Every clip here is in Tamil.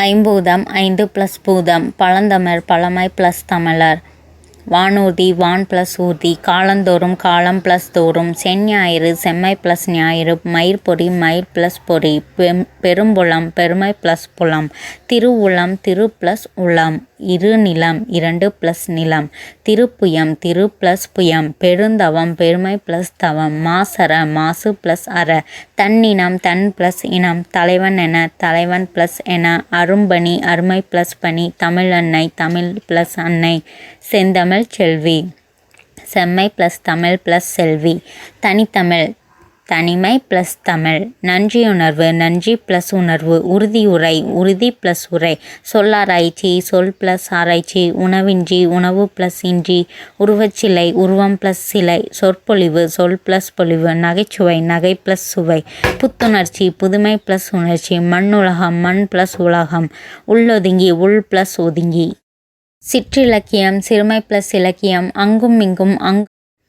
ஐம்பூதம் ஐந்து ப்ளஸ் பூதம் பழந்தமிழ் பழமை ப்ளஸ் தமிழர். வானூர்தி வான் ப்ளஸ் ஊர்தி காலந்தோறும் காலம் ப்ளஸ் தோறும் செஞ்ஞாயிறு செம்மை ப்ளஸ் ஞாயிறு மயிர்பொறி மயிர் ப்ளஸ் பொறி பெம் பெரும்புலம் பெருமை ப்ளஸ் புலம் திருவுளம் திரு ப்ளஸ் உளம் இருநிலம் இரண்டு ப்ளஸ் நிலம் திருப்புயம் திரு ப்ளஸ் புயம் பெருந்தவம் பெருமை ப்ளஸ் தவம் மாசற மாசு ப்ளஸ் அற தன்னினம் தன் ப்ளஸ் இனம் தலைவன் என தலைவன் ப்ளஸ் என அரும்பணி அருமை ப்ளஸ் பணி தமிழ் அன்னை தமிழ் ப்ளஸ் அன்னை செந்தமிழ் செல்வி. செம்மை ப்ளஸ் தமிழ் ப்ளஸ் செல்வி. தனித்தமிழ். தனிமை ப்ளஸ் தமிழ். நன்றியுணர்வு நன்றி ப்ளஸ் உணர்வு. உறுதி உரை உறுதி ப்ளஸ் உரை. சொல்லாராய்ச்சி சொல் ப்ளஸ் ஆராய்ச்சி. உணவின்றி உணவு ப்ளஸ் இன்றி. உருவச்சிலை உருவம் ப்ளஸ் சிலை. சொற்பொழிவு சொல் ப்ளஸ் பொழிவு. நகைச்சுவை நகை ப்ளஸ் சுவை. புத்துணர்ச்சி புதுமை ப்ளஸ் உணர்ச்சி. மண்ணுலகம் மண் ப்ளஸ் உலகம். உள்ளொதுங்கி உள் ப்ளஸ் ஒதுங்கி. சிற்றிலக்கியம் சிறுமை ப்ளஸ் இலக்கியம் அங்கும் இங்கும் அங்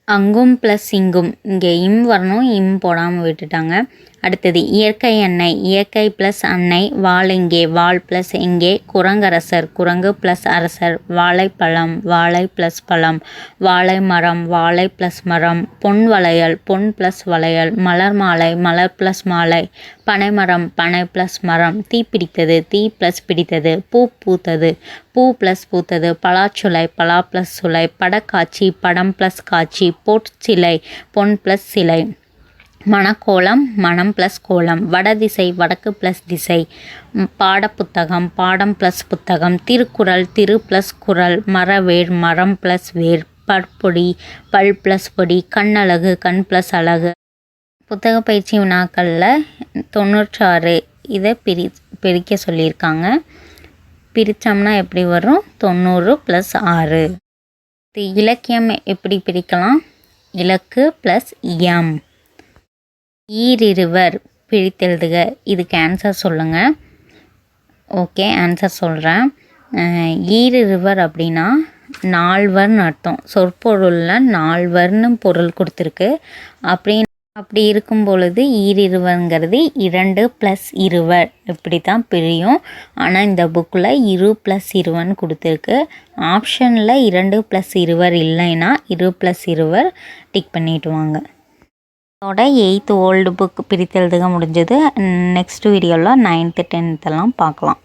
அங்கும் ப்ளஸ் இங்கும். இங்கே இம் வரணும் இம் போடாமல் விட்டுட்டாங்க. அடுத்தது இயற்கை அன்னை இயற்கை ப்ளஸ் அன்னை வாள் எங்கே வாள் ப்ளஸ் இங்கே. குரங்கரசர். குரங்கு ப்ளஸ் அரசர். வாழைப்பழம் வாழை ப்ளஸ் பழம். வாழை மரம். வாழை ப்ளஸ் மரம். பொன் வளையல். பொன் ப்ளஸ் வளையல். மலர் மாலை. மலர் ப்ளஸ் மாலை. பனைமரம் பனை ப்ளஸ் மரம். தீ பிடித்தது. தீ ப்ளஸ் பிடித்தது. பூ பூத்தது. பூ ப்ளஸ் பூத்தது. பலாச்சுளை. பலா ப்ளஸ் சுளை. படக்காட்சி. படம் ப்ளஸ் காட்சி. பொற்சிலை பொன் ப்ளஸ் சிலை. மணக்கோலம் மணம் ப்ளஸ் கோலம் வடதிசை வடக்கு ப்ளஸ் திசை. பாடப்புத்தகம் பாடம் ப்ளஸ் புத்தகம். திருக்குறள் திரு ப்ளஸ் குரல் மரவேர் மரம் ப்ளஸ் வேர். பற்பொடி பல் ப்ளஸ் பொடி. கண்ணழகு கண் ப்ளஸ் அழகு. புத்தக பயிற்சி வினாக்களில் தொண்ணூற்றாறு இதை பிரி பிரிக்க சொல்லியிருக்காங்க. பிரித்தோம்னா எப்படி வரும்? தொண்ணூறு ப்ளஸ் ஆறு. இலக்கியம் எப்படி பிரிக்கலாம்? இலக்கு ப்ளஸ் எம் ஈரிருவர் பிரித்தெழுதுக இதுக்கு ஆன்சர் சொல்லுங்கள் ஓகே ஆன்சர் சொல்கிறேன் ஈரிருவர் அப்படின்னா நால்வர்னு அர்த்தம். சொற்பொருளில் நால்வர்னு பொருள் கொடுத்துருக்கு. அப்படி அப்படி இருக்கும் பொழுது ஈரிருவருங்கிறது இரண்டு ப்ளஸ் இருவர். இப்படி தான் பிரியும். ஆனால் இந்த புக்கில் இரு ப்ளஸ் இருவன் கொடுத்துருக்கு. ஆப்ஷனில் இரண்டு ப்ளஸ் இருவர் இல்லைன்னா இரு ப்ளஸ் இருவர் டிக் பண்ணிட்டு வாங்க. இதோட எயித்து ஓல்டு புக் பிரித்தெழுதுக முடிஞ்சது. நெக்ஸ்ட் வீடியோவில் நைன்த்து டென்த்தெல்லாம் பார்க்கலாம்.